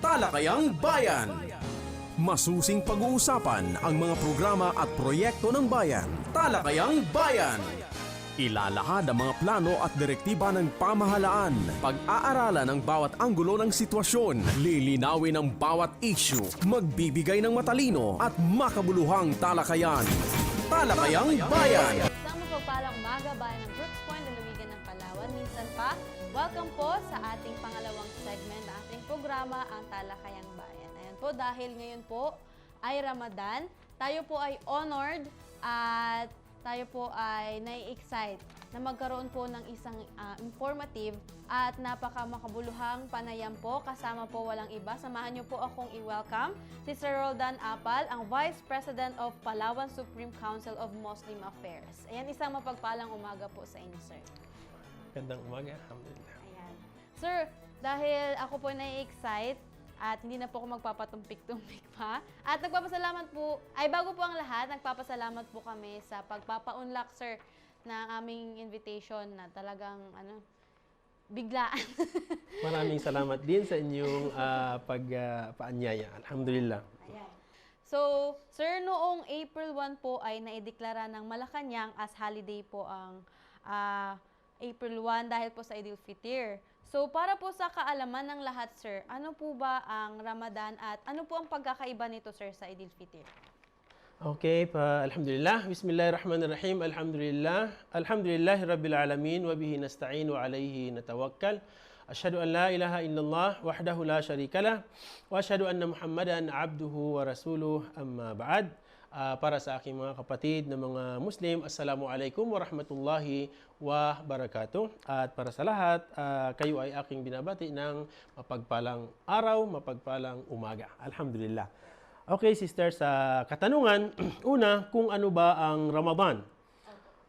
Talakayang Bayan. Masusing pag-uusapan ang mga programa at proyekto ng bayan. Talakayang Bayan. Ilalahad ang mga plano at direktiba ng pamahalaan. Pag-aaralan ang bawat anggulo ng sitwasyon. Lilinawin ang bawat issue. Magbibigay ng matalino at makabuluhang talakayan. Talakayang Bayan. Isang mapagpalang umaga bayan ng Brooks Point, lalawigan ng Palawan. Minsan pa, welcome po sa ating pangalawang programa, ang Talakayang Bayan. Ayan po, dahil ngayon po ay Ramadan, tayo po ay honored at tayo po ay nai-excite na magkaroon po ng isang ah, informative at napaka makabuluhang panayam po. Kasama po walang iba. Samahan niyo po akong i-welcome si Sir Roldan Apal, ang Vice President of Palawan Supreme Council of Muslim Affairs. Ayan, isang mapagpalang umaga po sa inyo, sir. Gandang umaga, alhamdulillah. Ayan. Sir, dahil ako po nai-excite at hindi na po ako magpapatumpik-tumpik pa. At nagpapasalamat po, ay bago po ang lahat, nagpapasalamat po kami sa pagpapaunlak, sir, ng aming invitation na talagang, ano, biglaan. Maraming salamat din sa inyong uh, pagpaanyaya. Alhamdulillah. Ayan. So, sir, noong April 1 po ay naideklara ng Malacanang as holiday po ang ah, April 1 dahil po sa Idil Fitr. So, para po sa kaalaman ng lahat, sir, ano po ba ang Ramadan at ano po ang pagkakaiba nito, sir, sa Idil Fitr? Okay, pa alhamdulillah. Bismillahirrahmanirrahim. Alhamdulillah. Alhamdulillahi rabbil alamin wa bihi nasta'in wa alayhi natawakkal. Ashhadu an la ilaha illallah wahdahu la syarika lah wa ashhadu anna Muhammadan abduhu wa rasuluh amma ba'd. Ah, para sa aking mga kapatid na mga Muslim, Assalamualaikum warahmatullahi wabarakatuh. At para sa lahat, ah, kayo ay aking binabati ng mapagpalang araw, mapagpalang umaga. Alhamdulillah. Okay, sister, sa katanungan, una, kung ano ba ang Ramadan?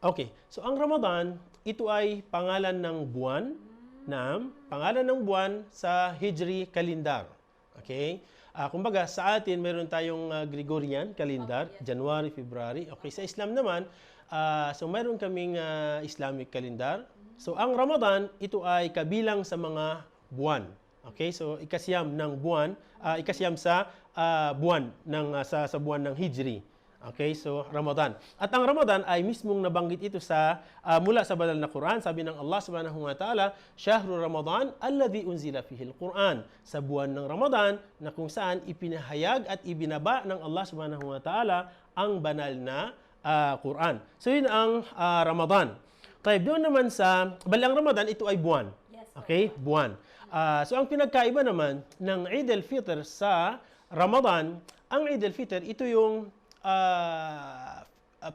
Okay, so ang Ramadan, ito ay pangalan ng buwan, na pangalan ng buwan sa Hijri calendar. Okay? Ah, kumbaga, sa atin, meron tayong ah, Gregorian calendar, January, February. Okay, sa Islam naman, ah, so meron kaming ah, Islamic calendar. So ang Ramadan, ito ay kabilang sa mga buwan. Okay, so ikasyam ng buwan, ah, ikasyam sa ah, buwan ng ah, sa sa buwan ng Hijri. Okay, so Ramadan. At ang Ramadan ay mismong nabanggit ito sa ah, mula sa banal na Quran, sabi ng Allah Subhanahu wa Ta'ala, "Shahru Ramadan alladhi unzila fihi al-Quran." Sa buwan ng Ramadan na kung saan ipinahayag at ibinaba ng Allah Subhanahu wa Ta'ala ang banal na ah, Quran. So yun ang ah, Ramadan. Kaya doon naman sa balang Ramadan, ito ay buwan. Yes, Okay, buwan. Ah, so ang pinagkaiba naman ng Eid al-Fitr sa Ramadan, ang Eid al-Fitr, ito yung ah,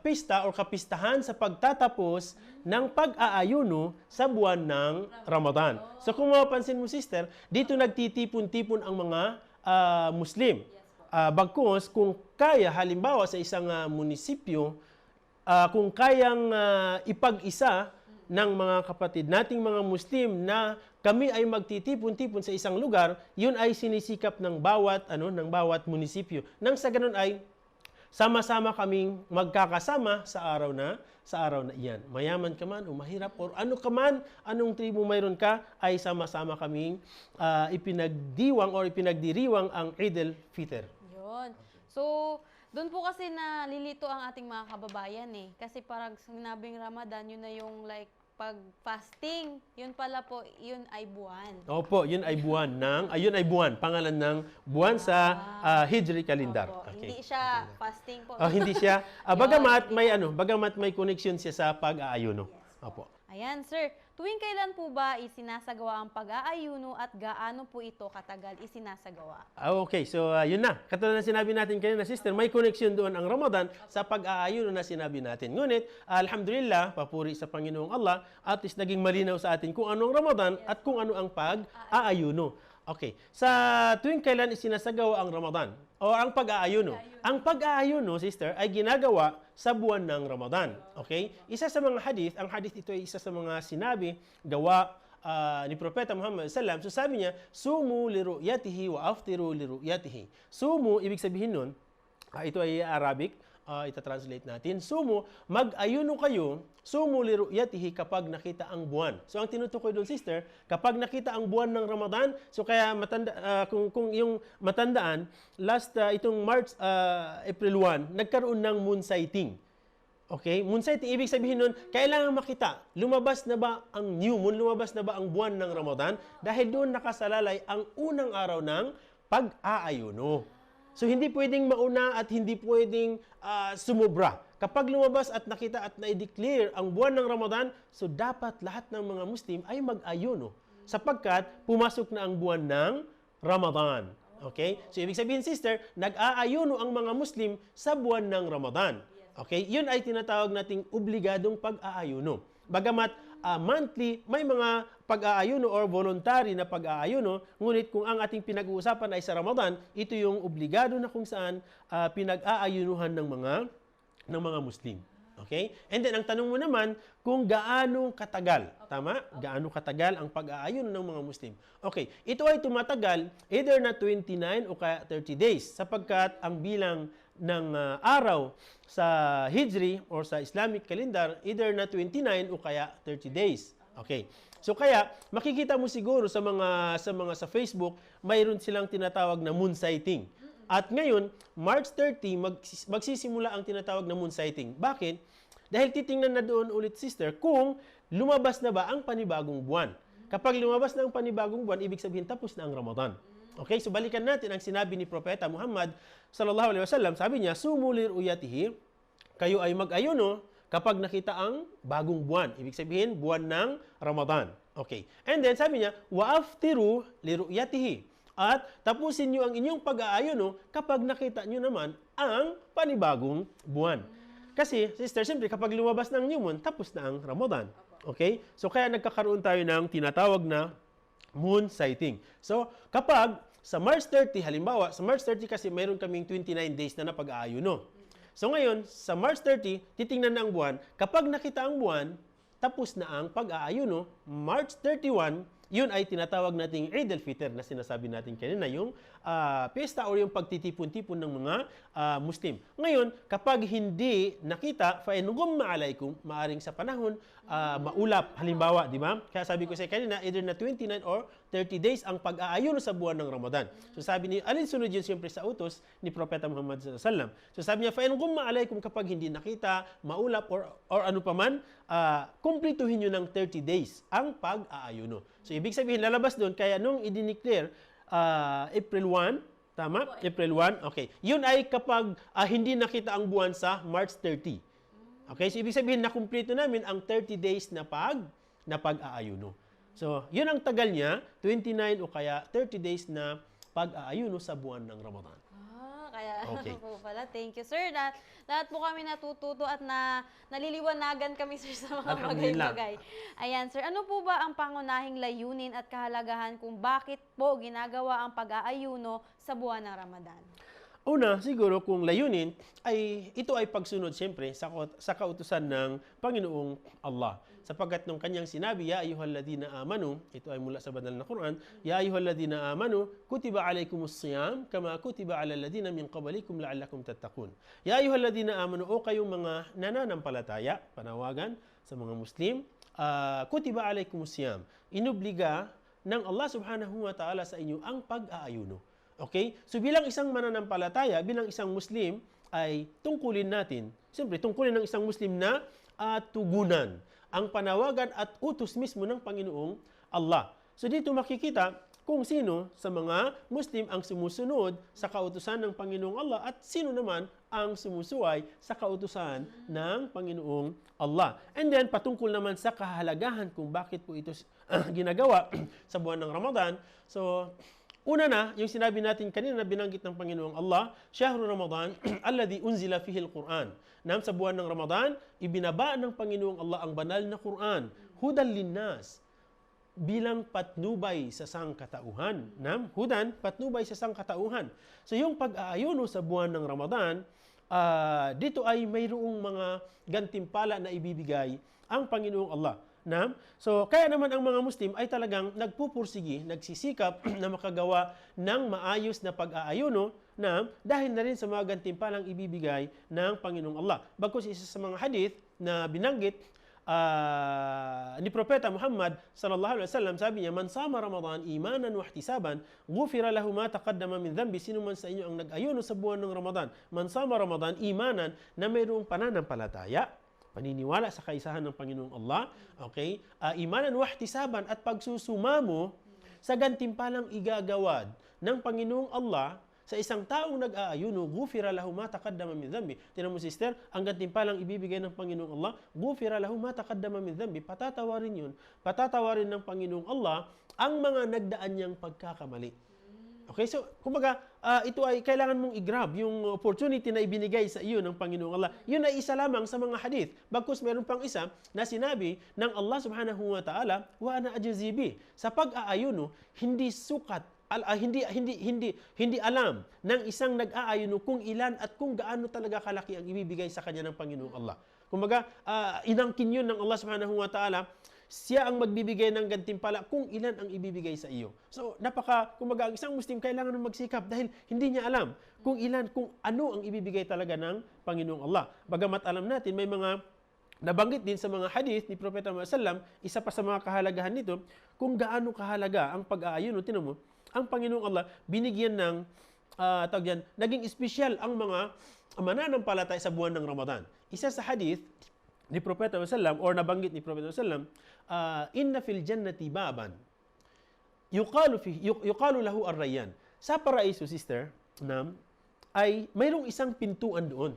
pista o kapistahan sa pagtatapos ng pag-aayuno sa buwan ng Ramadan. So kung mapapansin mo sister, dito nagtitipon-tipon ang mga ah, Muslim. Ah, bagkus kung kaya halimbawa sa isang ah, munisipyo Ah, kung kayang ah, ipag-isa ng mga kapatid nating mga Muslim na kami ay magtitipon-tipon sa isang lugar, yun ay sinisikap ng bawat ano ng bawat munisipyo. Nang sa ganun ay sama-sama kaming magkakasama sa araw na sa araw na iyan. Mayaman ka man o mahirap or ano ka man, anong tribo mayroon ka, ay sama-sama kaming ah, ipinagdiwang or ipinagdiriwang ang Eid al-Fitr. Yun. So, doon po kasi nalilito ang ating mga kababayan eh. Kasi parang sinabing Ramadan, yun na yung like pag fasting, yun pala po, yun ay buwan. Opo, yun ay buwan ng, ayun ay buwan, pangalan ng buwan sa ah, Hijri calendar. Opo. Okay. Hindi siya fasting po. Ah, hindi siya, ah, bagamat may ano, bagamat may connection siya sa pag-aayuno. Opo. Ayan, sir. Tuwing kailan po ba isinasagawa ang pag-aayuno at gaano po ito katagal isinasagawa? Ah, Okay, so ah, yun na. Katulad na sinabi natin kanina, sister, may connection doon ang Ramadan sa pag-aayuno na sinabi natin. Ngunit, ah, alhamdulillah, papuri sa Panginoong Allah, at least naging malinaw sa atin kung anong Ramadan at kung ano ang pag-aayuno. Okay, sa tuwing kailan isinasagawa ang Ramadan o ang pag-aayuno? Ang pag-aayuno, sister, ay ginagawa sa buwan ng Ramadan. Okay? Isa sa mga hadith, ang hadith ito ay isa sa mga sinabi, gawa ah, ni Propeta Muhammad sallam. So sabi niya, sumu li ru'yatihi wa aftiru li ru'yatihi. Sumu ibig sabihin nun, ah, ito ay Arabic, ah, ita-translate natin. Sumo, mag-ayuno kayo, sumo liru'yatihi kapag nakita ang buwan. So ang tinutukoy doon, sister, kapag nakita ang buwan ng Ramadan, so kaya matanda, ah, kung, kung yung matandaan, last ah, itong March, ah, April 1, nagkaroon ng moon sighting. Okay? Moon sighting, ibig sabihin nun, kailangan makita, lumabas na ba ang new moon, lumabas na ba ang buwan ng Ramadan? Dahil doon nakasalalay ang unang araw ng pag-aayuno. So hindi pwedeng mauna at hindi pwedeng ah, sumobra. Kapag lumabas at nakita at na-declare ang buwan ng Ramadan, so dapat lahat ng mga Muslim ay mag-ayuno sapagkat pumasok na ang buwan ng Ramadan. Okay? So ibig sabihin sister, nag-aayuno ang mga Muslim sa buwan ng Ramadan. Okay? Yun ay tinatawag nating obligadong pag-aayuno. Bagamat ah, monthly, may mga pag-aayuno or voluntary na pag-aayuno, ngunit kung ang ating pinag-uusapan ay sa Ramadan, ito yung obligado na kung saan ah, pinag-aayunuhan ng mga ng mga Muslim. Okay? And then, ang tanong mo naman, kung gaano katagal. Tama? Gaano katagal ang pag-aayuno ng mga Muslim. Okay. Ito ay tumatagal either na 29 o kaya 30 days sapagkat ang bilang ng ah, araw sa Hijri or sa Islamic calendar either na 29 o kaya 30 days. Okay. So kaya makikita mo siguro sa mga sa mga sa Facebook, mayroon silang tinatawag na moon sighting. At ngayon, March 30 magsis- magsisimula ang tinatawag na moon sighting. Bakit? Dahil titingnan na doon ulit sister kung lumabas na ba ang panibagong buwan. Kapag lumabas na ang panibagong buwan, ibig sabihin tapos na ang Ramadan. Okay, so balikan natin ang sinabi ni Propeta Muhammad sallallahu alaihi wasallam. Sabi niya, "Sumulir uyatihi, kayo ay mag-ayuno kapag nakita ang bagong buwan. Ibig sabihin, buwan ng Ramadan. Okay. And then sabi niya, "Wa'aftiru liru'yatihi." At tapusin niyo ang inyong pag-aayuno kapag nakita niyo naman ang panibagong buwan. Kasi, sister, siyempre, kapag lumabas ng new moon, tapos na ang Ramadan. Okay? So, kaya nagkakaroon tayo ng tinatawag na moon sighting. So, kapag sa March 30, halimbawa, sa March 30 kasi mayroon kaming 29 days na napag-aayuno. So ngayon, sa March 30, titingnan na ang buwan. Kapag nakita ang buwan, tapos na ang pag-aayuno. March 31, yun ay tinatawag nating Eid al-Fitr na sinasabi natin kanina, yung ah, pesta o yung pagtitipon-tipon ng mga ah, Muslim. Ngayon, kapag hindi nakita, fa in ghumma alaykum, maaring sa panahon, ah, maulap, halimbawa, di ba? Kaya sabi ko sa kanina, either na 29 or 30 days ang pag-aayuno sa buwan ng Ramadan. So sabi ni, alin sunod yun siyempre sa utos ni Propeta Muhammad sallallahu wasallam. So sabi niya, fa in ghumma alaykum kapag hindi nakita, maulap or or ano paman, ah, kumplituhin niyo ng 30 days ang pag-aayuno. So ibig sabihin lalabas doon kaya nung i-declare ah, April 1, tama? April 1. Okay. Yun ay kapag ah, hindi nakita ang buwan sa March 30. Okay? So ibig sabihin na kumpleto namin ang 30 days na pag na pag-aayuno. So, yun ang tagal niya, 29 o kaya 30 days na pag-aayuno sa buwan ng Ramadan. Ah, kaya Okay. po pala. Thank you, sir. Lahat, lahat po kami natututo at na, naliliwanagan kami, sir, sa mga bagay-bagay. Ayan, sir. Ano po ba ang pangunahing layunin at kahalagahan kung bakit po ginagawa ang pag-aayuno sa buwan ng Ramadan? Una, siguro kung layunin, ay ito ay pagsunod siyempre sa, sa kautusan ng Panginoong Allah. Sapagkat nung kanyang sinabi, Ya ayyuhalladhina amanu, ito ay mula sa banal na Quran, Ya ayyuhalladhina amanu, kutiba alaykumus siyam, kama kutiba ala alladhina min qablikum la'allakum tattaqun. Ya ayyuhalladhina amanu, o kayong mga nananampalataya, panawagan sa mga Muslim, ah, kutiba alaykumus siyam. Inubliga ng Allah subhanahu wa ta'ala sa inyo ang pag-aayuno. Okay? So bilang isang mananampalataya, bilang isang Muslim, ay tungkulin natin, siyempre tungkulin ng isang Muslim na ah, tugunan ang panawagan at utos mismo ng Panginoong Allah. So dito makikita kung sino sa mga Muslim ang sumusunod sa kautusan ng Panginoong Allah at sino naman ang sumusuway sa kautusan ng Panginoong Allah. And then patungkol naman sa kahalagahan kung bakit po ito ah, ginagawa sa buwan ng Ramadan. So Una na, yung sinabi natin kanina na binanggit ng Panginoong Allah, Shahru Ramadan, alladhi unzila fihi al-Quran. Nam sa buwan ng Ramadan, ibinaba ng Panginoong Allah ang banal na Quran, hudan linnas, bilang patnubay sa sangkatauhan. Nam, hudan, patnubay sa sangkatauhan. So yung pag-aayuno sa buwan ng Ramadan, ah, dito ay mayroong mga gantimpala na ibibigay ang Panginoong Allah. Na? So, kaya naman ang mga Muslim ay talagang nagpupursigi, nagsisikap na makagawa ng maayos na pag-aayuno na dahil na rin sa mga gantimpalang ibibigay ng Panginoong Allah. Bagkus isa sa mga hadith na binanggit ah, ni Propeta Muhammad sallallahu alaihi wasallam sabi niya man sama Ramadan imanan wa ihtisaban ghufira lahu ma taqaddama min dhanbi sino man sa inyo ang nag-ayuno sa buwan ng Ramadan man sama Ramadan imanan na mayroong pananampalataya paniniwala sa kaisahan ng Panginoong Allah okay Ah, imanan wa ihtisaban at pagsusumamo sa gantimpalang igagawad ng Panginoong Allah sa isang taong nag-aayuno, gufira lahu ma taqaddama min dhanbi. Tinan mo sister, ang gantimpalang ibibigay ng Panginoong Allah, gufira lahu ma taqaddama min dhanbi. Patatawarin yun. Patatawarin ng Panginoong Allah ang mga nagdaan niyang pagkakamali. Okay, so kumbaga, ah, ito ay kailangan mong i-grab yung opportunity na ibinigay sa iyo ng Panginoong Allah. Yun ay isa lamang sa mga hadith. Bagkus meron pang isa na sinabi ng Allah subhanahu wa ta'ala, wa ana ajzibi. Sa pag-aayuno, hindi sukat al, ah, hindi hindi hindi hindi alam ng isang nag-aayuno kung ilan at kung gaano talaga kalaki ang ibibigay sa kanya ng Panginoong Allah. Kumbaga, ah, inangkin yun ng Allah subhanahu wa ta'ala siya ang magbibigay ng gantimpala kung ilan ang ibibigay sa iyo. So, napaka, kumbaga, ang isang Muslim kailangan ng magsikap dahil hindi niya alam kung ilan, kung ano ang ibibigay talaga ng Panginoong Allah. Bagamat alam natin, may mga nabanggit din sa mga hadith ni Propeta Muhammad isa pa sa mga kahalagahan nito, kung gaano kahalaga ang pag-aayuno, tinan mo, ang Panginoong Allah binigyan ng ah, tawag yan, naging espesyal ang mga mananampalataya sa buwan ng Ramadan. Isa sa hadith ni Propeta Muhammad or nabanggit ni Propeta Muhammad uh, inna fil jannati baban yuqalu fi yu- yuqalu lahu ar-rayyan. Sa paraiso, sister, nam ay mayroong isang pintuan doon.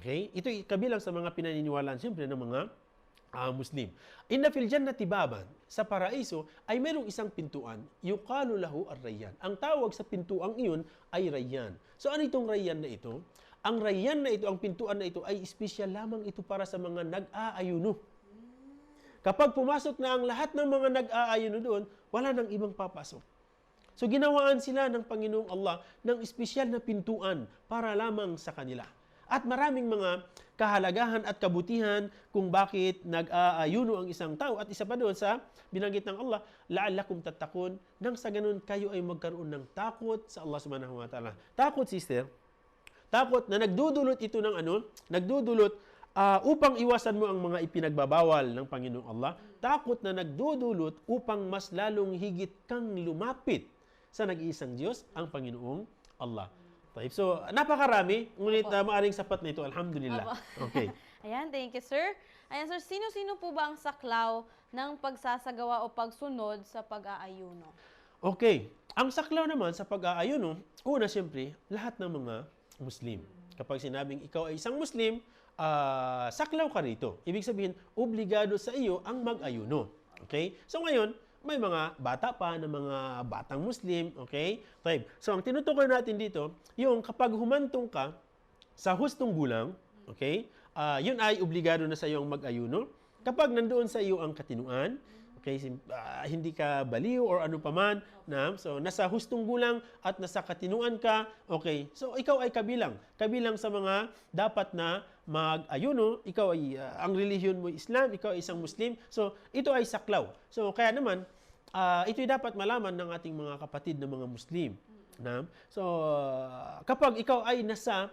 Okay? Ito kabilang sa mga pinaniniwalaan siyempre ng mga ah, Muslim. Inna fil jannati baban. Sa paraiso ay mayroong isang pintuan. Yuqalu lahu ar-rayyan. Ang tawag sa pintuang iyon ay rayyan. So ano itong rayyan na ito? Ang rayyan na ito, ang pintuan na ito ay espesyal lamang ito para sa mga nag-aayuno. Kapag pumasok na ang lahat ng mga nag-aayuno doon, wala nang ibang papasok. So ginawaan sila ng Panginoong Allah ng espesyal na pintuan para lamang sa kanila. At maraming mga kahalagahan at kabutihan kung bakit nag-aayuno ang isang tao. At isa pa doon sa binanggit ng Allah, la'allakum tattakun, nang sa ganun kayo ay magkaroon ng takot sa Allah subhanahu wa ta'ala. Takot, sister, takot na nagdudulot ito ng ano, nagdudulot ah, upang iwasan mo ang mga ipinagbabawal ng Panginoong Allah, takot na nagdudulot upang mas lalong higit kang lumapit sa nag-iisang Diyos, ang Panginoong Allah. Taib. So, napakarami, ngunit uh, maaring sapat na ito, alhamdulillah. Okay. Ayan, thank you, sir. Ayan, sir, sino-sino po ba ang saklaw ng pagsasagawa o pagsunod sa pag-aayuno? Okay. Ang saklaw naman sa pag-aayuno, una siyempre, lahat ng mga Muslim. Kapag sinabing ikaw ay isang Muslim, ah, saklaw ka rito. Ibig sabihin, obligado sa iyo ang mag-ayuno. Okay? So ngayon, may mga bata pa na mga batang Muslim, okay? Taib. So ang tinutukoy natin dito, yung kapag humantong ka sa hustong gulang, okay? Ah, yun ay obligado na sa iyo ang mag-ayuno. Kapag nandoon sa iyo ang katinuan, okay, sim- ah, hindi ka baliw or ano paman, na, so nasa hustong gulang at nasa katinuan ka, okay, so ikaw ay kabilang. Kabilang sa mga dapat na mag-ayuno, ikaw ay, ah, ang relihiyon mo Islam, ikaw ay isang Muslim, so ito ay saklaw. So kaya naman, ah, ito'y dapat malaman ng ating mga kapatid na mga Muslim. Na? So, ah, kapag ikaw ay nasa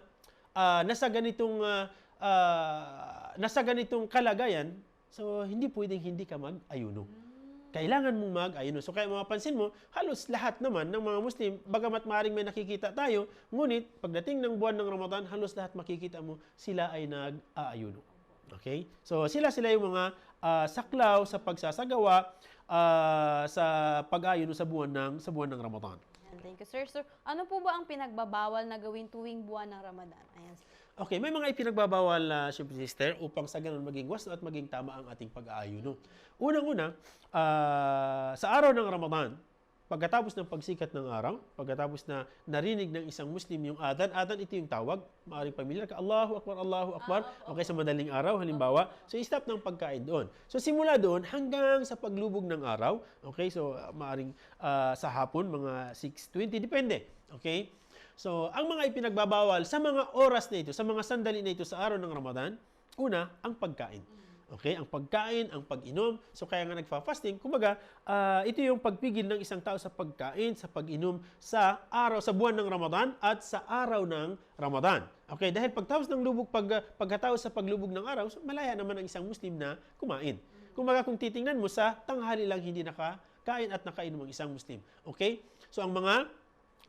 ah, nasa ganitong ah, ah, nasa ganitong kalagayan, so hindi pwedeng hindi ka mag-ayuno. Kailangan mong mag-ayuno. So kaya mapapansin mo, halos lahat naman ng mga Muslim, bagamat maaaring may nakikita tayo, ngunit pagdating ng buwan ng Ramadan, halos lahat makikita mo, sila ay nag-aayuno. Okay? So sila sila yung mga ah, saklaw sa pagsasagawa ah, sa pag-ayuno sa buwan ng sa buwan ng Ramadan. Thank you, sir. Sir, ano po ba ang pinagbabawal na gawin tuwing buwan ng Ramadan? Ayan. Okay, may mga ipinagbabawal na uh, sister upang sa ganun maging wasto at maging tama ang ating pag-aayuno. Unang-una, ah, sa araw ng Ramadan, pagkatapos ng pagsikat ng araw, pagkatapos na narinig ng isang Muslim yung adan, adan ito yung tawag, maaaring pamilyar ka, Allahu Akbar, Allahu Akbar, okay, sa madaling araw, halimbawa, so stop ng pagkain doon. So simula doon hanggang sa paglubog ng araw, okay, so uh, maaaring ah, sa hapon, mga 6.20, depende, okay? So, ang mga ipinagbabawal sa mga oras na ito, sa mga sandali na ito sa araw ng Ramadan, una, ang pagkain. Okay, ang pagkain, ang pag-inom. So kaya nga nagfa-fasting. Kumbaga, ah, ito yung pagpigil ng isang tao sa pagkain, sa pag-inom sa araw sa buwan ng Ramadan at sa araw ng Ramadan. Okay, dahil pagtapos ng lubog pag pagkatapos sa paglubog ng araw, so malaya naman ang isang Muslim na kumain. Kumbaga kung titingnan mo sa tanghali lang hindi nakakain at nakainom ang isang Muslim. Okay? So ang mga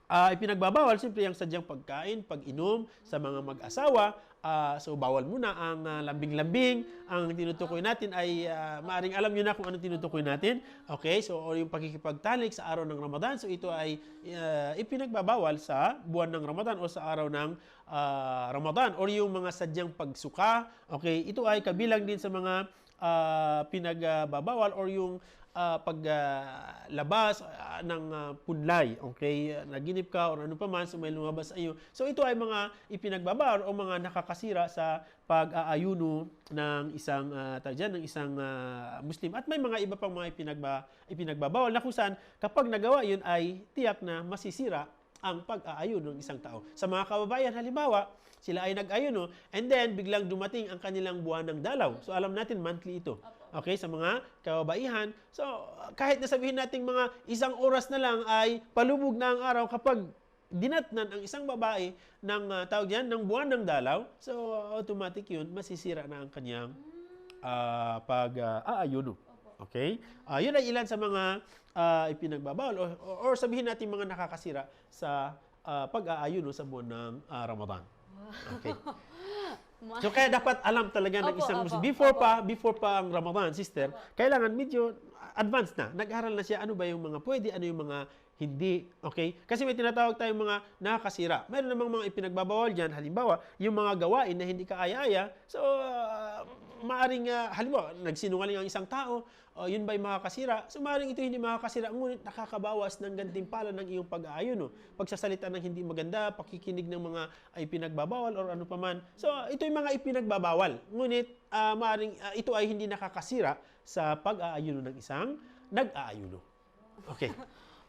Ah, ipinagbabawal siyempre ang sadyang pagkain, pag-inom sa mga mag-asawa. Ah, so bawal muna ang ah, lambing-lambing. Ang tinutukoy natin ay ah, maaring alam niyo na kung ano tinutukoy natin. Okay? So o yung pakikipagtalik sa araw ng Ramadan. So ito ay ah, ipinagbabawal sa buwan ng Ramadan o sa araw ng ah, Ramadan or yung mga sadyang pagsuka. Okay? Ito ay kabilang din sa mga ah, pinagbabawal or yung ah, paglabas ng ah, punlay, okay? Naginip ka or ano pa man, so may lumabas sa iyo. So ito ay mga ipinagbabawal o mga nakakasira sa pag-aayuno ng isang uh, ng isang ah, Muslim. At may mga iba pang mga ipinagba, ipinagbabawal na kung kapag nagawa yun ay tiyak na masisira ang pag-aayuno ng isang tao. Sa mga kababayan, halimbawa, sila ay nag-ayuno and then biglang dumating ang kanilang buwan ng dalaw. So alam natin monthly ito. Okay, sa mga kababaihan. So kahit na sabihin natin mga isang oras na lang ay palubog na ang araw kapag dinatnan ang isang babae ng ah, tawag diyan ng buwan ng dalaw, so automatic 'yun, masisira na ang kanyang ah, pag-aayuno. Okay? Ah, 'yun ay ilan sa mga ah, ipinagbabawal o, or sabihin natin mga nakakasira sa ah, pag-aayuno sa buwan ng ah, Ramadan. Okay. So kaya dapat alam talaga ng Opo, isang opo, Muslim before opo. pa before pa ang Ramadan, sister, kailangan medyo advanced na. Nag-aral na siya ano ba yung mga pwede, ano yung mga hindi, okay? Kasi may tinatawag tayong mga nakakasira. Meron namang mga ipinagbabawal diyan, halimbawa, yung mga gawain na hindi ka aya-aya. So, ah, maaring ah, halimbawa, nagsinungaling ang isang tao, o yun ba'y makakasira? So, maaring ito hindi makakasira, ngunit nakakabawas ng gantimpala ng iyong pag-aayon. No? Pagsasalita ng hindi maganda, pakikinig ng mga ay pinagbabawal or ano paman. So, ito yung mga ipinagbabawal. Ngunit, ah, maaring ah, ito ay hindi nakakasira sa pag-aayuno ng isang nag-aayuno. Okay.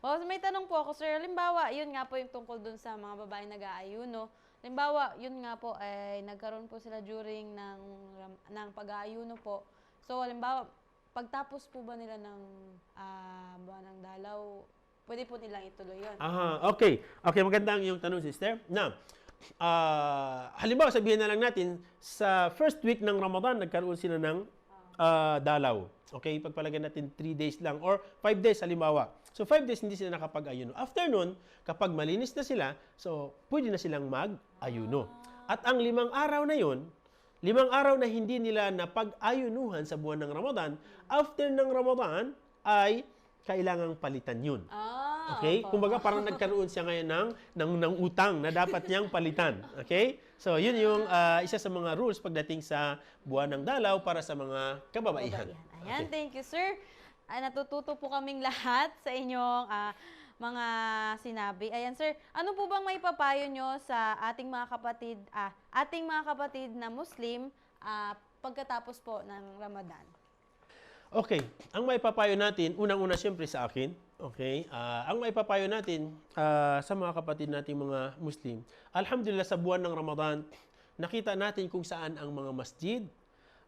O, may tanong po ako, sir. Halimbawa, yun nga po yung tungkol dun sa mga babae nag-aayuno. Halimbawa, yun nga po, ay nagkaroon po sila during ng, ng pag-aayuno po. So, halimbawa, pagtapos po ba nila ng ah, buwan ng dalaw, pwede po nilang ituloy yun. Aha, okay. Okay, maganda ang iyong tanong, sister. Na, ah, halimbawa, sabihin na lang natin, sa first week ng Ramadan, nagkaroon sila ng ah, dalaw. Okay, pagpalagyan natin 3 days lang or 5 days halimbawa. So 5 days hindi sila nakapag-ayuno. After nun, kapag malinis na sila, so pwede na silang mag-ayuno. At ang limang araw na yon, limang araw na hindi nila napag-ayunuhan sa buwan ng Ramadan, after ng Ramadan ay kailangang palitan yun. Ah, Okay? opo. Kumbaga parang nagkaroon siya ngayon ng, ng, ng utang na dapat niyang palitan. Okay? So, yun yung ah, isa sa mga rules pagdating sa buwan ng dalaw para sa mga kababaihan. Ayan, thank you, sir. Ah, natututo po kaming lahat sa inyong ah, mga sinabi. Ayan, sir. Ano po bang may papayo nyo sa ating mga kapatid, ah, ating mga kapatid na Muslim ah, pagkatapos po ng Ramadan? Okay, ang may papayo natin, unang-una siyempre sa akin, okay, ah, ang may papayo natin ah, sa mga kapatid nating mga Muslim, alhamdulillah sa buwan ng Ramadan, nakita natin kung saan ang mga masjid.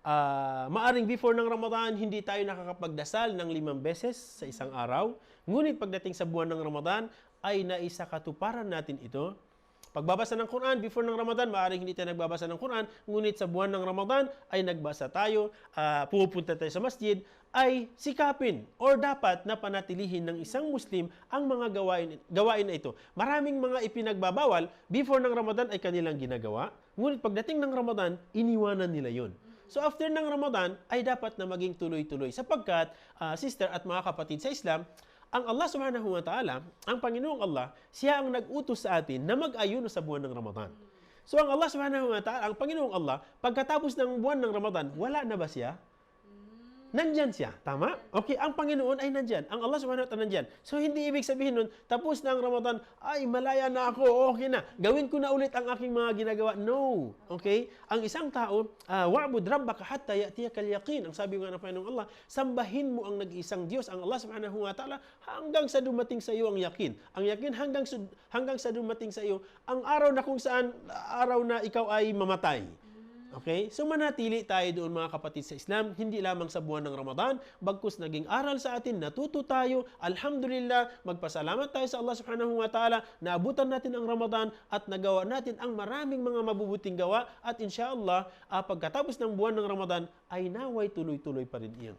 Ah, maaring before ng Ramadan, hindi tayo nakakapagdasal ng limang beses sa isang araw. Ngunit pagdating sa buwan ng Ramadan, ay naisa katuparan natin ito Pagbabasa ng Quran before ng Ramadan, maaaring hindi tayo nagbabasa ng Quran, ngunit sa buwan ng Ramadan ay nagbasa tayo, ah, pupunta tayo sa masjid, ay sikapin or dapat na panatilihin ng isang Muslim ang mga gawain, gawain na ito. Maraming mga ipinagbabawal before ng Ramadan ay kanilang ginagawa, ngunit pagdating ng Ramadan, iniwanan nila yon. So after ng Ramadan ay dapat na maging tuloy-tuloy sapagkat ah, sister at mga kapatid sa Islam, ang Allah subhanahu wa ta'ala, ang Panginoong Allah, siya ang nag-utos sa atin na mag-ayuno sa buwan ng Ramadan. So ang Allah subhanahu wa ta'ala, ang Panginoong Allah, pagkatapos ng buwan ng Ramadan, wala na ba siya? Nandyan siya. Tama? Okay, ang Panginoon ay nandyan. Ang Allah subhanahu wa ta'ala nandyan. So hindi ibig sabihin nun, tapos na ang Ramadan, ay malaya na ako, okay na. Gawin ko na ulit ang aking mga ginagawa. No. Okay? Ang isang tao, uh, wa'bud rabbaka hatta ya'tiyaka al-yaqin. Ang sabi nga ng Panginoong Allah, sambahin mo ang nag-iisang Diyos, ang Allah subhanahu wa ta'ala, hanggang sa dumating sa iyo ang yakin. Ang yakin hanggang, hanggang sa dumating sa iyo, ang araw na kung saan, araw na ikaw ay mamatay. Okay? So manatili tayo doon mga kapatid sa Islam, hindi lamang sa buwan ng Ramadan, bagkus naging aral sa atin, natuto tayo, alhamdulillah, magpasalamat tayo sa Allah subhanahu wa ta'ala, naabutan natin ang Ramadan at nagawa natin ang maraming mga mabubuting gawa at inshallah, ah, pagkatapos ng buwan ng Ramadan, ay naway tuloy-tuloy pa rin iyon.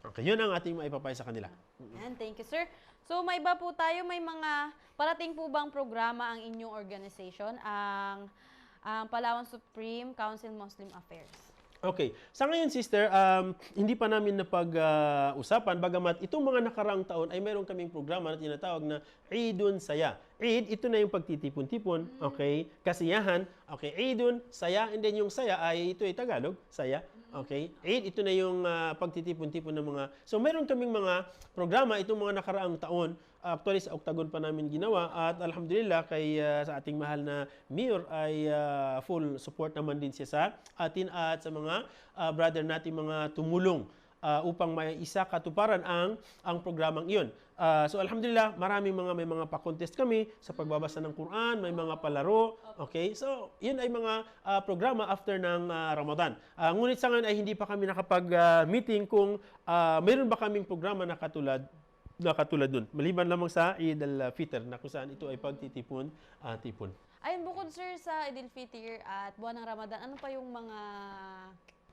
Okay, yun ang ating maipapay sa kanila. Yan, thank you, sir. So, may iba po tayo, may mga, parating po bang programa ang inyong organization, ang, ang Palawan Supreme Council Muslim Affairs? Okay. Sa ngayon, sister, um, hindi pa namin napag-usapan. bagamat itong mga nakaraang taon ay meron kaming programa na tinatawag na Eidun Saya. Eid, ito na yung pagtitipon-tipon. Okay? Kasiyahan. Okay. Eidun, Saya. And then yung Saya ay, ito ay Tagalog. Saya. Okay? Eid, ito na yung ah, pagtitipon-tipon ng mga... So, meron kaming mga programa itong mga nakaraang taon. Actually, sa Octagon pa namin ginawa. At alhamdulillah, kay ah, sa ating mahal na mayor ay ah, full support naman din siya sa atin at sa mga ah, brother natin mga tumulong ah, upang may isa katuparan ang ang programang iyon. Ah, so alhamdulillah, maraming mga may mga pa-contest kami sa pagbabasa ng Quran, may mga palaro. Okay? So, yun ay mga ah, programa after ng ah, Ramadan. Ah, ngunit sa ngayon ay hindi pa kami nakapag-meeting kung ah, mayroon ba kaming programa na katulad na katulad nun. Maliban lamang sa Eid al-Fitr na kung saan ito ay pagtitipon ah, tipon. Ayun, bukod sir sa Idil Fitr at buwan ng Ramadan, ano pa yung mga,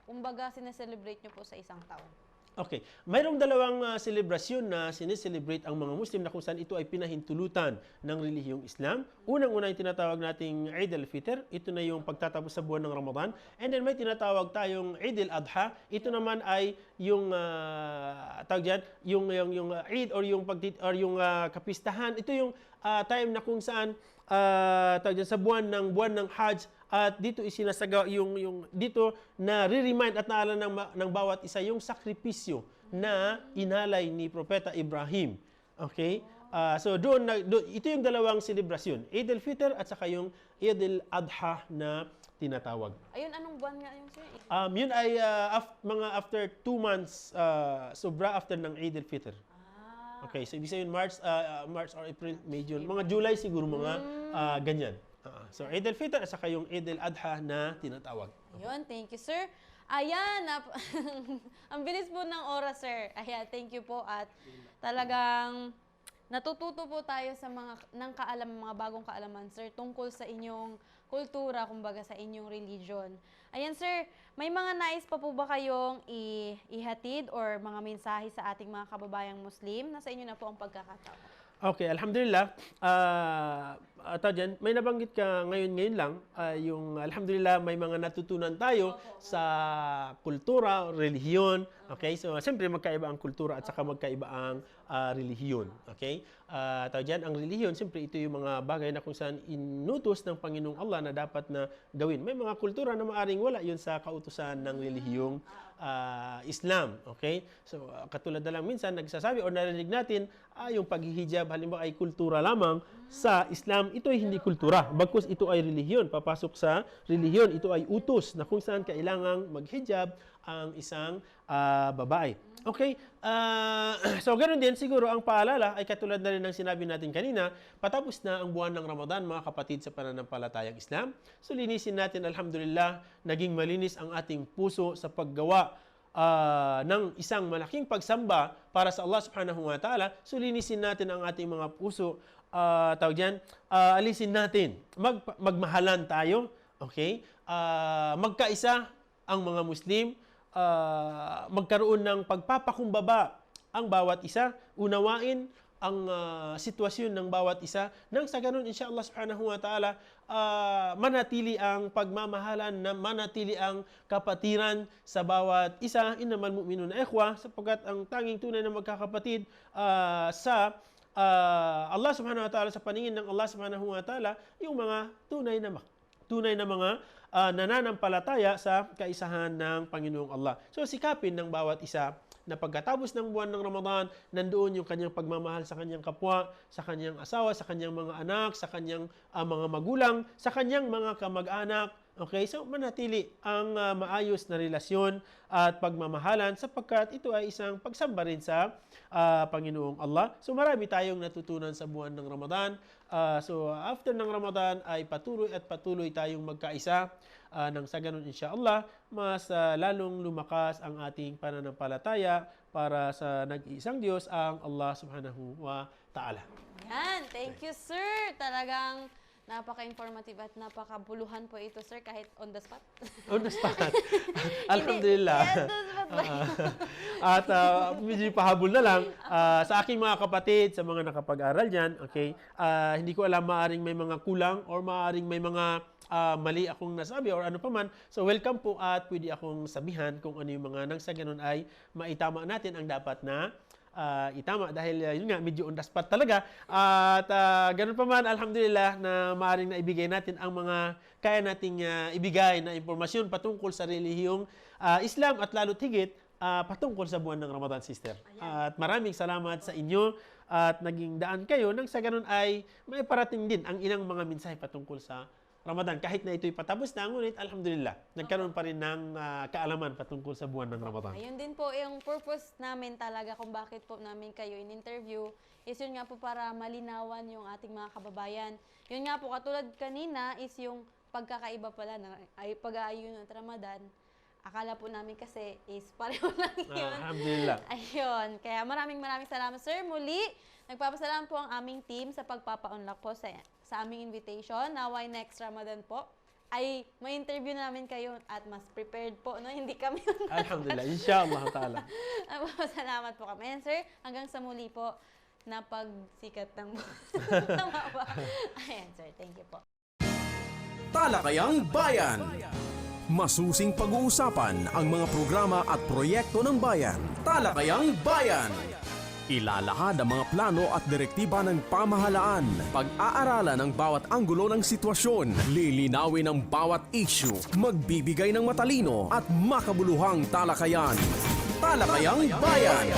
kumbaga, sineselebrate nyo po sa isang taon? Okay. Mayroong dalawang ah, selebrasyon na sineselebrate ang mga Muslim na kung saan ito ay pinahintulutan ng relihiyong Islam. Unang-una yung tinatawag nating Eid al-Fitr. Ito na yung pagtatapos sa buwan ng Ramadan. And then may tinatawag tayong Eid al-Adha. Ito naman ay yung uh, tawag dyan, yung yung yung ah, Eid or yung pagtit or yung ah, kapistahan. Ito yung ah, time na kung saan uh, tawag dyan, sa buwan ng buwan ng Hajj at dito isinasagawa yung yung dito na re-remind at naalala ng, ng bawat isa yung sakripisyo na inalay ni propeta Ibrahim. Okay? Ah, so doon na do, ito yung dalawang selebrasyon, Eid al-Fitr at saka yung Eid al-Adha na tinatawag. Ayun, anong buwan nga yung sir? Um, yun ay ah, af- mga after two months, ah, sobra after ng Eid al-Fitr. Ah, Okay, so ibig sabihin March, ah, March or April, May, June. Mga July siguro mga ah, ganyan. Ah, so Eid al-Fitr at saka yung Eid al-Adha na tinatawag. Ayun, thank you, sir. Ayan, nap- ang bilis po ng oras, sir. Ayan, thank you po. At talagang natututo po tayo sa mga ng kaalam, mga bagong kaalaman, sir, tungkol sa inyong kultura, kumbaga sa inyong religion. Ayan, sir, may mga nais pa po ba kayong i- ihatid or mga mensahe sa ating mga kababayang Muslim? Nasa inyo na po ang pagkakataon. Okay, alhamdulillah. Ah, uh, dyan, may nabanggit ka ngayon-ngayon lang, ah, yung alhamdulillah may mga natutunan tayo sa kultura, relihiyon. Okay, so siyempre magkaiba ang kultura at saka magkaiba ang ah, relihiyon. Okay? Uh, dyan, ang relihiyon, siyempre ito yung mga bagay na kung saan inutos ng Panginoong Allah na dapat na gawin. May mga kultura na maaring wala yun sa kautusan ng relihiyong ah, Islam. Okay? So, ah, katulad na lang minsan, nagsasabi o narinig natin, ah, yung paghihijab, halimbawa ay kultura lamang, sa Islam, ito ay hindi kultura. Bagkus ito ay relihiyon. Papasok sa relihiyon, ito ay utos na kung saan kailangang maghijab ang isang ah, babae. Okay? Ah, so, ganoon din, siguro ang paalala ay katulad na rin ng sinabi natin kanina, patapos na ang buwan ng Ramadan, mga kapatid sa pananampalatayang Islam. So, linisin natin, alhamdulillah, naging malinis ang ating puso sa paggawa ah, ng isang malaking pagsamba para sa Allah subhanahu wa ta'ala. So, linisin natin ang ating mga puso. ah, tawag dyan, ah, alisin natin. Mag, magmahalan tayo. Okay? Ah, magkaisa ang mga Muslim ah, magkaroon ng pagpapakumbaba ang bawat isa, unawain ang ah, sitwasyon ng bawat isa. Nang sa ganun inshallah subhanahu wa ta'ala ah, manatili ang pagmamahalan na manatili ang kapatiran sa bawat isa. Inaman mu'minun na ikhwa sapagkat ang tanging tunay na magkakapatid ah, sa ah, Allah subhanahu wa ta'ala sa paningin ng Allah subhanahu wa ta'ala yung mga tunay na tunay na mga ah, nananampalataya sa kaisahan ng Panginoong Allah. So sikapin ng bawat isa na pagkatapos ng buwan ng Ramadan, nandoon yung kanyang pagmamahal sa kanyang kapwa, sa kanyang asawa, sa kanyang mga anak, sa kanyang ah, mga magulang, sa kanyang mga kamag-anak. Okay, so manatili ang ah, maayos na relasyon at pagmamahalan sapagkat ito ay isang pagsamba rin sa ah, Panginoong Allah. So marami tayong natutunan sa buwan ng Ramadan. Ah, so after ng Ramadan ay patuloy at patuloy tayong magkaisa ah, nang sa ganun inshallah mas ah, lalong lumakas ang ating pananampalataya para sa nag-iisang Diyos ang Allah subhanahu wa ta'ala. Yan, thank you sir. Talagang napaka-informative at napakabuluhan po ito sir kahit on the spot. On the spot. Alhamdulillah. Hindi, on the spot ba yun? At ah, medyo pahabol na lang ah, sa aking mga kapatid, sa mga nakapag-aral dyan, okay, ah, hindi ko alam maaring may mga kulang or maaring may mga ah, mali akong nasabi or ano pa man. So welcome po at pwede akong sabihan kung ano yung mga nang sa ganun ay maitama natin ang dapat na ah, itama dahil ah, yun nga medyo on the spot talaga. At ah, ganun pa man alhamdulillah na maaring naibigay natin ang mga kaya nating ah, ibigay na impormasyon patungkol sa relihiyong ah, Islam at lalo't higit ah, patungkol sa buwan ng Ramadan sister. At maraming salamat sa inyo. At naging daan kayo nang sa ganun ay may parating din ang ilang mga mensahe patungkol sa Ramadan kahit na ito'y patapos na ngunit alhamdulillah nagkaroon pa rin ng ah, kaalaman patungkol sa buwan ng Ramadan Ayun din po yung purpose namin talaga kung bakit po namin kayo in-interview is yun nga po para malinawan yung ating mga kababayan. Yun nga po katulad kanina is yung pagkakaiba pala na ay pag-aayun at Ramadan. Akala po namin kasi is pareho lang Ah, yun. alhamdulillah Ayun. Kaya maraming maraming salamat, sir. Muli, nagpapasalamat po ang aming team sa pagpapa-unlock po sa, sa aming invitation. Naway next Ramadan po ay may interview na namin kayo at mas prepared po, no? Hindi kami Alhamdulillah, insyaAllah ta'ala. Salamat po kami. And sir, hanggang sa muli po na pagsikat ng Tama ba? Ayan, sir. Thank you po. Talakayang Bayan. Masusing pag-uusapan ang mga programa at proyekto ng bayan. Talakayang Bayan. Ilalahad ang mga plano at direktiba ng pamahalaan. Pag-aaralan ang bawat anggulo ng sitwasyon. Lilinawin ang bawat issue. Magbibigay ng matalino at makabuluhang talakayan. Talakayang Bayan.